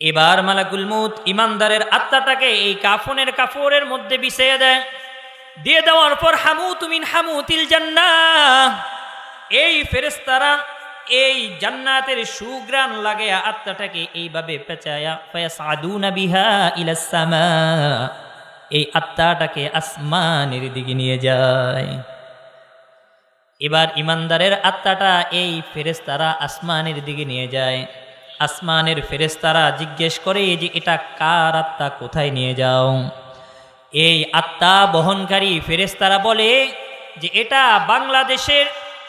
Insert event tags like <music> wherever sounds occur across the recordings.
এবার মালাকুল মুত ইমানদারের আত্মাটাকে এই কাফনের কাপড়ের মধ্যে বিছিয়ে দেয়। দিয়ে দেওয়ার পর হামু তুমিন হামু তিল জান্নাহ। এই ফেরেস্তারা এই জান্নাতের সুগ্রাণ লাগে আত্মাটাকে এইভাবে পেঁচায়া ফায়াসাদুনা বিহা ইলাস সামা। এই আত্মাটাকে আসমানের দিকে নিয়ে যায়। এবার ইমানদারের আত্মাটা এই ফেরেস্তারা আসমানের দিকে নিয়ে যায়। আসমানের ফেরেস্তারা জিজ্ঞেস করে যে, এটা কার আত্মা? কোথায় নিয়ে যাও? এই আত্মা বহনকারী ফেরেস্তারা বলে যে, এটা বাংলাদেশের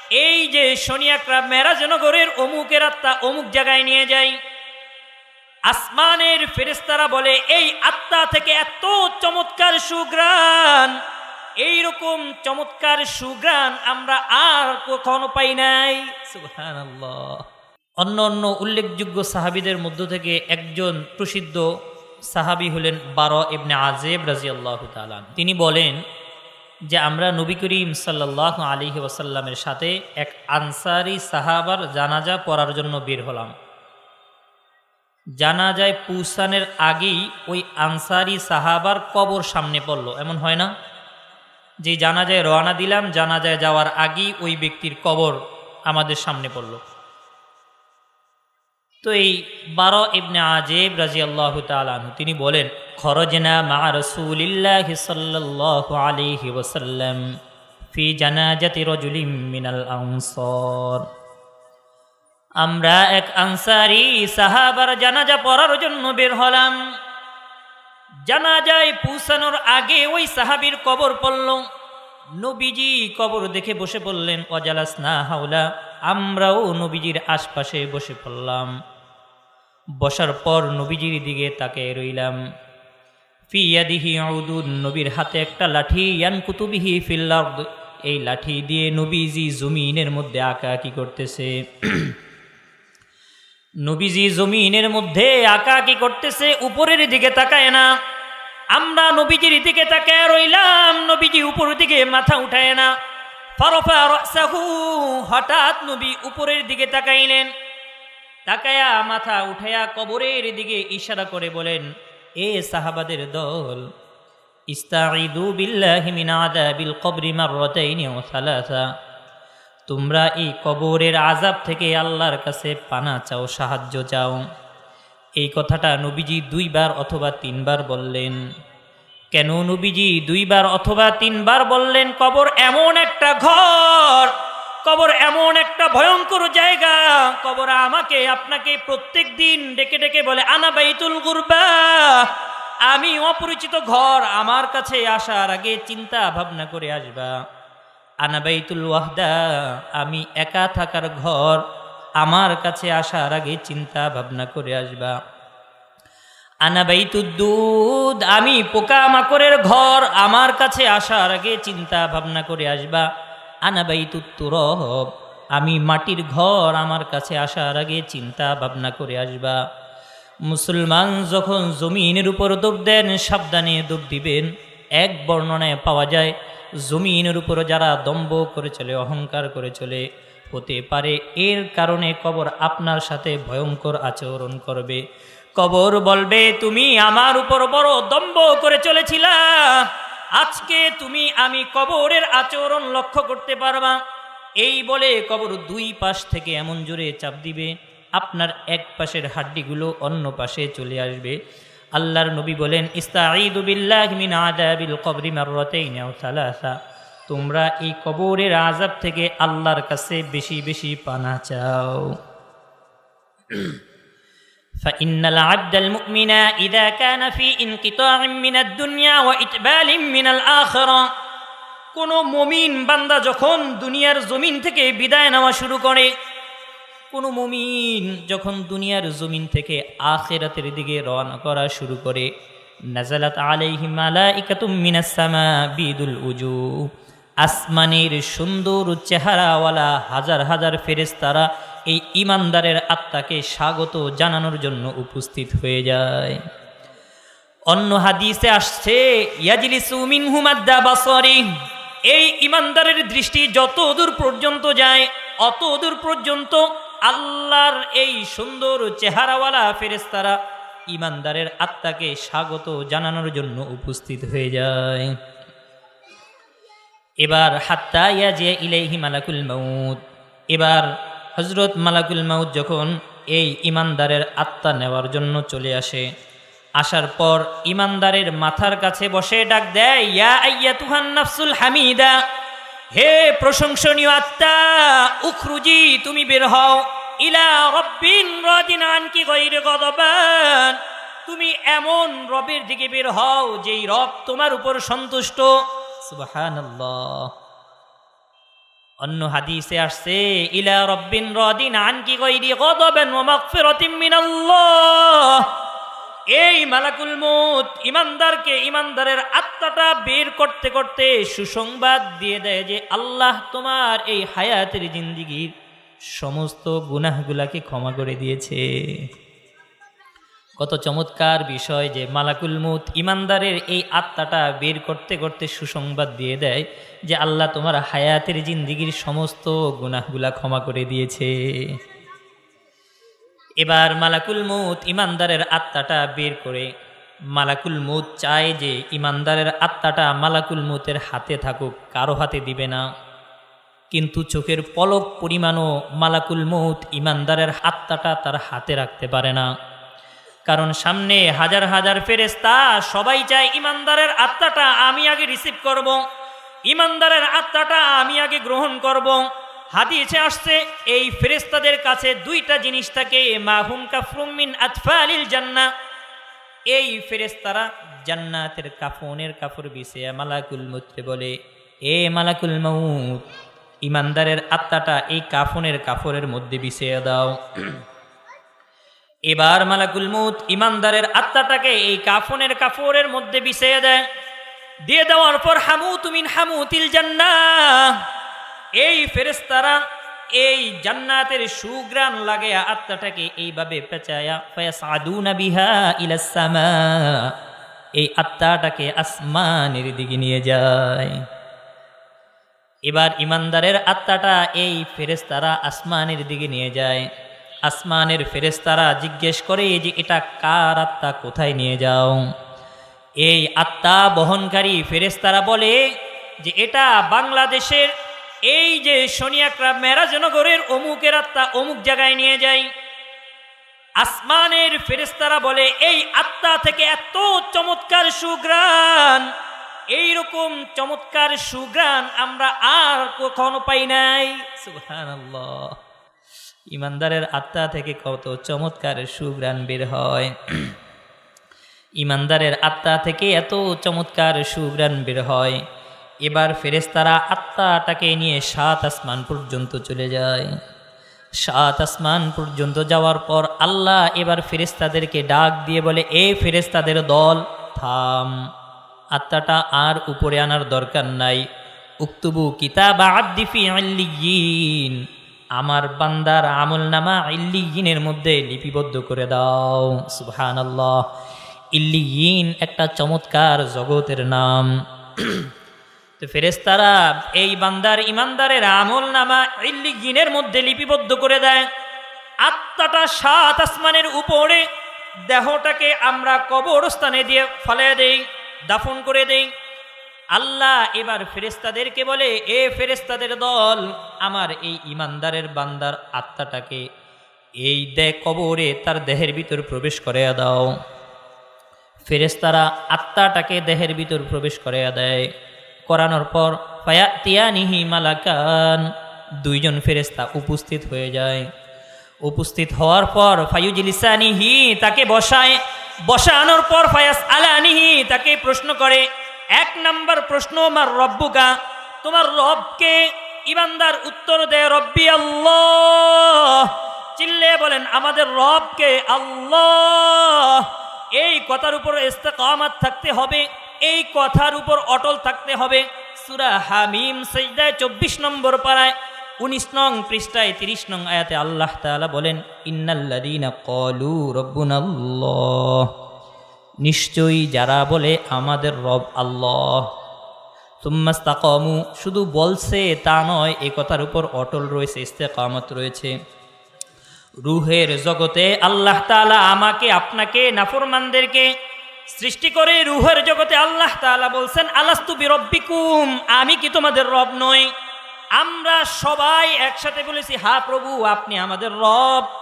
এই যে শনিয়াকরা মেরাজনগরের অমুকের আত্মা অমুক জায়গায় নিয়ে যায় আসমানের ফেরেস্তারা বলে, এই আত্মা থেকে এত চমৎকার সুগ্রাণ এইরকম চমৎকার সুগ্রাণ আমরা আর কখনো পাই নাই। সুবহানাল্লাহ। অন্য অন্য উল্লেখযোগ্য সাহাবিদের মধ্য থেকে একজন প্রসিদ্ধ সাহাবি হলেন বারো ইবনে আজেব রাজিয়াল্লাহ তালান তিনি বলেন যে, আমরা নবী করিম সাল্লাহ আলী ওয়াসাল্লামের সাথে এক আনসারি সাহাবার জানাজা পড়ার জন্য বের হলাম। জানাজায় পৌঁছানের আগেই ওই আনসারি সাহাবার কবর সামনে পড়ল। এমন হয় না? যে জানাজায় রওনা দিলাম, জানাজায় যাওয়ার আগেই ওই ব্যক্তির কবর আমাদের সামনে পড়ল। তো এই বারো ইবনে আজেব রাজি আল্লাহ তালু তিনি বলেন, খরজনা মা রসুলিল্লাহ সাল্লাহ আলিহি ওসাল্লাম ফি জানাজাতি রজুলিম মিনাল আনসর। আমরা এক আনসারি সাহাবার জানাজা পড়ার জন্য বের হলাম। জানাজায় পৌঁছানোর আগে ওই সাহাবীর কবর পড়ল। নবীজি কবর দেখে বসে পড়লেন অজালাস না হাওলা, আমরাও নবীজির আশপাশে বসে পড়লাম। বসার পর নবীজির দিকে তাকে রইলাম। ফিয়াদিহি আউদুন নবীর হাতে একটা লাঠি, ইয়ান কুতুবিহি ফিল্লার্দ এই লাঠি দিয়ে নবীজি জমিনের মধ্যে আঁকা কি করতেছে। নবীজি জমিনের মধ্যে আঁকা কি করতেছে, উপরের দিকে তাকায় না। আমরা নবীজির দিকে তাকায় রইলাম, নবীজি উপরের দিকে মাথা উঠায় না। ফারফা হঠাৎ নবী উপরের দিকে তাকাইলেন। তাকায়া মাথা উঠায়া কবরের দিকে ইশারা করে বলেন, এ সাহাবাদের দল ইস্তাঈদু বিল্লাহি মিন আযাবিল কবরি মাররাতাইনি ওয়া সালাসা। তোমরা এই কবরের আজাব থেকে আল্লাহর কাছে পানা চাও, সাহায্য চাও। এই কথাটা নবীজি দুইবার অথবা তিনবার বললেন। কেন নবীজি দুইবার অথবা তিনবার বললেন, কবর এমন একটা ঘর কবর এমন একটা ভয়ঙ্কর জায়গা, কবর আমাকে আপনাকে প্রত্যেক দিন ডেকে ডেকে বলে, আনা বাইতুল গুরবা, আমি অপরিচিত ঘর, আমার কাছে আসার আগে চিন্তা ভাবনা করে আসবা। আনাবাইতুল ওয়াহদা, আমি একা থাকার ঘর, আমার কাছে আসার আগে চিন্তা ভাবনা করে আসবা। আনা বাইতুদ দুধ, আমি পোকামাকড়ের ঘর, আমার কাছে আসার আগে চিন্তা ভাবনা করে আসবা। আনাবাইতুত্তুরব আমি মাটির ঘর আমার কাছে আসার আগে চিন্তা ভাবনা করে আসবা। মুসলমান যখন জমিনের উপর দৌড় দেন, সাবধানে দৌড় দিবেন। এক বর্ণনায় পাওয়া যায়, জমিনের উপর যারা দম্ভ করে চলে, অহংকার করে চলে, হতে পারে এর কারণে কবর আপনার সাথে ভয়ঙ্কর আচরণ করবে। কবর বলবে, তুমি আমার উপর বড় দম্ভ করে চলেছিলা। আজকে তুমি আমি কবরের আচরণ লক্ষ্য করতে পারবা। এই বলে কবর দুই পাশ থেকে এমন জোরে চাপ দিবে, আপনার এক পাশের হাড্ডিগুলো অন্য পাশে চলে আসবে। আল্লাহর নবী বলেন কবরি তোমরা এই কবরের আযাব থেকে আল্লাহর কাছে বেশি বেশি পানা চাও। فإن العبد المؤمن إذا كان في انقطاع من الدنيا وإتبال من الآخرة কোনো মমিন বান্দা যখন দুনিয়ার জমিন থেকে বিদায় নেওয়া শুরু করে কোনো মুমিন যখন দুনিয়ার জমিন থেকে আখেরাতের দিকে রওনা করা শুরু করে নাজালাত আলাইহি মালাইকাতুম মিনাস সামা বিদুল উজু আসমানের সুন্দর চেহারাওয়ালা হাজার হাজার ফেরেশতারা এই ইমানদারের আত্মাকে স্বাগত জানানোর জন্য উপস্থিত হয়ে যায়। অন্য হাদিসে আসছে এই ইমানদারের দৃষ্টি যত দূর পর্যন্ত যায় অত দূর পর্যন্ত আল্লাহর এই সুন্দর চেহারাওয়ালা ফেরেস্তারা ইমানদারের আত্মাকে স্বাগত জানানোর জন্য উপস্থিত হয়ে যায়। এবার হাত্তা ইয়াজে ইলাইহি মালাকুল এবার হজরত মালাকুল মাউদ যখন এই ইমানদারের আত্মা নেওয়ার জন্য চলে আসে, আসার পর ইমানদারের মাথার কাছে বসে ডাক দেয়, ইয়া আইয়া তুহান নাফসুল হামিদা, হে প্রশংসনীয় আত্মা, উখরুজি, তুমি বের হও, ইলা রব্বিন রাদিন আনকি গৈরে গদবান, তুমি এমন রবের দিকে বের হও, যেই রব তোমার উপর সন্তুষ্ট। সুবহানাল্লাহ। অন্য হাদিসে আসছে, ইলা রব্বিন রাদিন আনকি গৈরি গদবান ওয়া মাগফিরাতিন মিনাল্লাহ। এই মালাকুল মউত ইমানদারকে ইমানদারের আত্মাটা বের করতে করতে সুসংবাদ দিয়ে দেয় যে, আল্লাহ তোমার এই হায়াতের জিন্দিগির সমস্ত গুনাহগুলাকে ক্ষমা করে দিয়েছে। কত চমৎকার বিষয় যে মালাকুল মুত ইমানদারের এই আত্মাটা বের করতে করতে সুসংবাদ দিয়ে দেয় যে আল্লাহ তোমার হায়াতের জিন্দিগির সমস্ত গুনাহগুলা ক্ষমা করে দিয়েছে। এবার মালাকুল মৌত ইমানদারের আত্মাটা বের করে, মালাকুল মৌত চায় যে ইমানদারের আত্মাটা মালাকুল মৌতের হাতে থাকুক, কারও হাতে দিবে না। কিন্তু চোখের পলক পরিমাণও মালাকুল মৌত ইমানদারের আত্মাটা তার হাতে রাখতে পারে না। কারণ সামনে হাজার হাজার ফেরেস্তা সবাই চায় ইমানদারের আত্মাটা আমি আগে রিসিভ করব। ইমানদারের আত্মাটা আমি আগে গ্রহণ করব। হাদিসে আসছে, এই ফেরেস্তাদের কাছে দুইটা জিনিস থাকে মাহুম কাফরুমিন আতফালিল জান্না এই ফেরেস্তারা জান্নাতের কাফনের কাপড় বিছে মালাকুল মুত্রে বলে, এ মালাকুল মৌত ইমানদারের আত্মাটা এই কাফনের কাপড়ের মধ্যে বিছিয়ে দাও এবার মালাকুল মুত ইমানদারের আত্মাটাকে এই কাফনের কাপড়ের মধ্যে বিছিয়ে দেয়। দিয়ে দেওয়ার পর হামু তুমিন হামুতিল জান্না এই ফেরেস্তারা এই জান্নাতের সুগ্রাণ লাগে আত্মাটাকে এইভাবে পেঁচায়া ফায়াসাদুনা বিহা ইলাসামা এই আত্মাটাকে আসমানের দিকে নিয়ে যায়। এবার ইমানদারের আত্মাটা এই ফেরেস্তারা আসমানের দিকে নিয়ে যায়। আসমানের ফেরেস্তারা জিজ্ঞেস করে যে এটা কার আত্মা, কোথায় নিয়ে যাও? এই আত্মা বহনকারী ফেরেস্তারা বলে যে এটা বাংলাদেশের এই যে শনিয়াকরা মেরাজনগরের অমুকের আত্মা অমুক জায়গায় নিয়ে যায়। আসমানের ফেরেস্তারা বলে, এই আত্মা থেকে এত চমৎকার সুগ্রাণ এইরকম চমৎকার সুগ্রাণ আমরা আর কখনো পাই নাই। সুবহানাল্লাহ। ইমানদারের আত্মা থেকে কত চমৎকার সুগ্রাণ বের হয়। ইমানদারের আত্মা থেকে এত চমৎকার সুগ্রাণ বের হয়। এবার ফেরেস্তারা আত্মাটাকে নিয়ে সাত আসমান পর্যন্ত চলে যায়। সাত আসমান পর্যন্ত যাওয়ার পর আল্লাহ এবার ফেরেস্তাদেরকে ডাক দিয়ে বলে, এ ফেরেস্তাদের দল, থাম। আত্মাটা আর উপরে আনার দরকার নাই। উক্তবু কিতাব আব্দিফি আল্লিয়িন আমার বান্দার আমল নামা ইল্লিয়িনের মধ্যে লিপিবদ্ধ করে দাও। সুবহান আল্লাহ ইল্লিয়িন একটা চমৎকার জগতের নাম। <clears throat> তো ফেরেস্তারা এই বান্দার ইমানদারের আমল নামা ইল্লিগিনের মধ্যে লিপিবদ্ধ করে দেয়। আত্মাটা সাত আসমানের উপরে দেহটাকে আমরা কবরস্থানে দিয়ে ফলে দেই, দাফন করে দেই। আল্লাহ এবার ফেরেস্তাদেরকে বলে, এ ফেরেস্তাদের দল, আমার এই ইমানদারের বান্দার আত্মাটাকে এই দে কবরে তার দেহের ভিতর প্রবেশ করে দাও। ফেরেস্তারা আত্মাটাকে দেহের ভিতর প্রবেশ করে দেয়। করানোর পর, ফায়াতিয়ানিহি মালাকান, দুইজন ফেরেস্তা উপস্থিত হয়ে যায়। উপস্থিত হওয়ার পর, ফায়ুজিলিসানিহি তাকে বসায়, বসানোর পর ফায়াস আলানিহি তাকে প্রশ্ন করে এক নম্বর প্রশ্ন আমার রব্বুকা? তোমার রবকে ইমানদার উত্তর দেয়, রব্বি আল্লাহ। চিল্লে বলেন, আমাদের রবকে আল্লাহ। এই কথার উপর ইস্তেকামাত থাকতে হবে, এই কথার উপর অটল থাকতে হবে। সুরা হামিম সৈদায় চব্বিশ নম্বর পাড়ায় উনিশ নং পৃষ্ঠায় তিরিশ নং আয়াতে আল্লাহ তাআলা বলেন ইন্নাল্লাদিনা কলু রব্বুনাল্লাহ। নিশ্চয়ই যারা বলে আমাদের রব আল্লাহ। তুম্মাস্তাকমু শুধু বলছে তা নয়, এ কথার উপর অটল রয়েছে, ইস্তেকামত রয়েছে। রুহের জগতে আল্লাহ তাআলা আমাকে, আপনাকে, নাফরমানদেরকে সৃষ্টি করে রুহের জগতে আল্লাহ তাআলা বলছেন, আলাস্তু বিরব্বিকুম, আমি কি তোমাদের রব নই? আমরা সবাই একসাথে বলেছি, হা প্রভু, আপনি আমাদের রব।